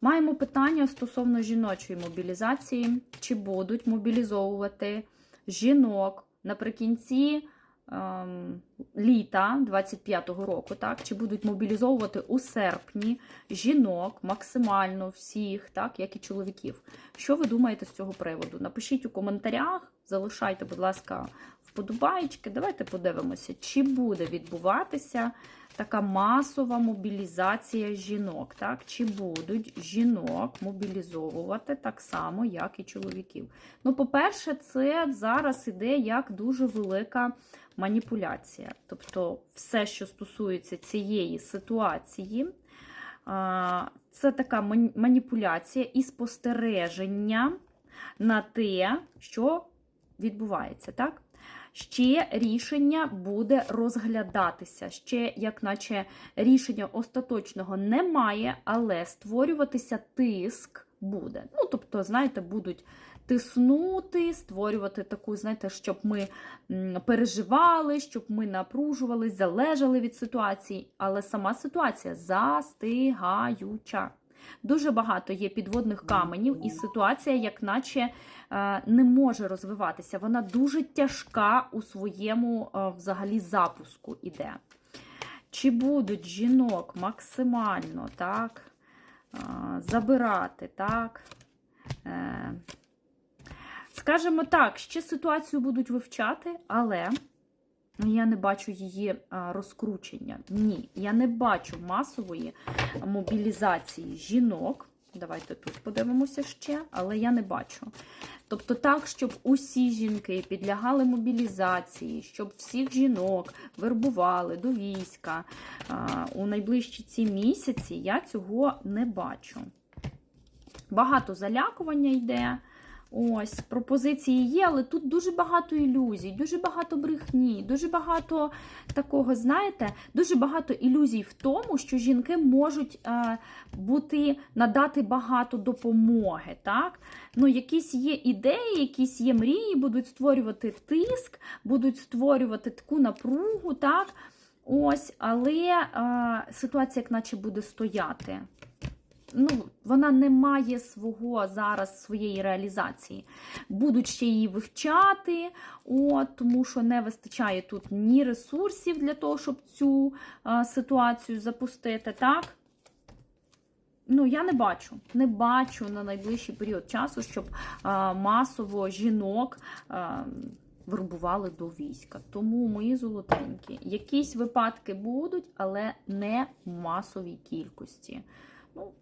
Маємо питання стосовно жіночої мобілізації. Чи будуть мобілізовувати жінок наприкінці ем, літа 25-го року, так? Чи будуть мобілізовувати у серпні жінок максимально всіх, так, як і чоловіків? Що ви думаєте з цього приводу? Напишіть у коментарях, залишайте, будь ласка, вподобайки. Давайте подивимося, чи буде відбуватися така масова мобілізація жінок, так? Чи будуть жінок мобілізовувати так само, як і чоловіків? Ну, по-перше, це зараз іде як дуже велика маніпуляція. Тобто, все, що стосується цієї ситуації, це така маніпуляція і спостереження на те, що відбувається, так? Ще рішення буде розглядатися. Ще, як наче рішення остаточного немає, але створюватися тиск буде. Ну, тобто, знаєте, будуть тиснути, створювати таку, знаєте, щоб ми переживали, щоб ми напружувались, залежали від ситуації. Але сама ситуація застигаюча. Дуже багато є підводних каменів, і ситуація, як наче е, не може розвиватися. Вона дуже тяжка у своєму е, взагалі запуску іде. Чи будуть жінок максимально так, е, забирати, так? Скажімо так, ще ситуацію будуть вивчати, але я не бачу її розкручення. Ні, я не бачу масової мобілізації жінок. Давайте тут подивимося ще, але я не бачу. Тобто, так, щоб усі жінки підлягали мобілізації, щоб всіх жінок вербували до війська у найближчі ці місяці, я цього не бачу. Багато залякування йде. Ось, пропозиції є, але тут дуже багато ілюзій, дуже багато брехні, дуже багато такого, знаєте, дуже багато ілюзій в тому, що жінки можуть е, бути, надати багато допомоги. так? Ну, Якісь є ідеї, якісь є мрії, будуть створювати тиск, будуть створювати таку напругу, так? Ось, але е, ситуація, як наче буде стояти ну, вона не має свого зараз своєї реалізації. Будуть ще її вивчати, от, тому що не вистачає тут ні ресурсів для того, щоб цю а, ситуацію запустити. так? Ну, я не бачу, не бачу на найближчий період часу, щоб а, масово жінок а, вербували до війська. Тому, мої золотенькі, якісь випадки будуть, але не в масовій кількості. Ну,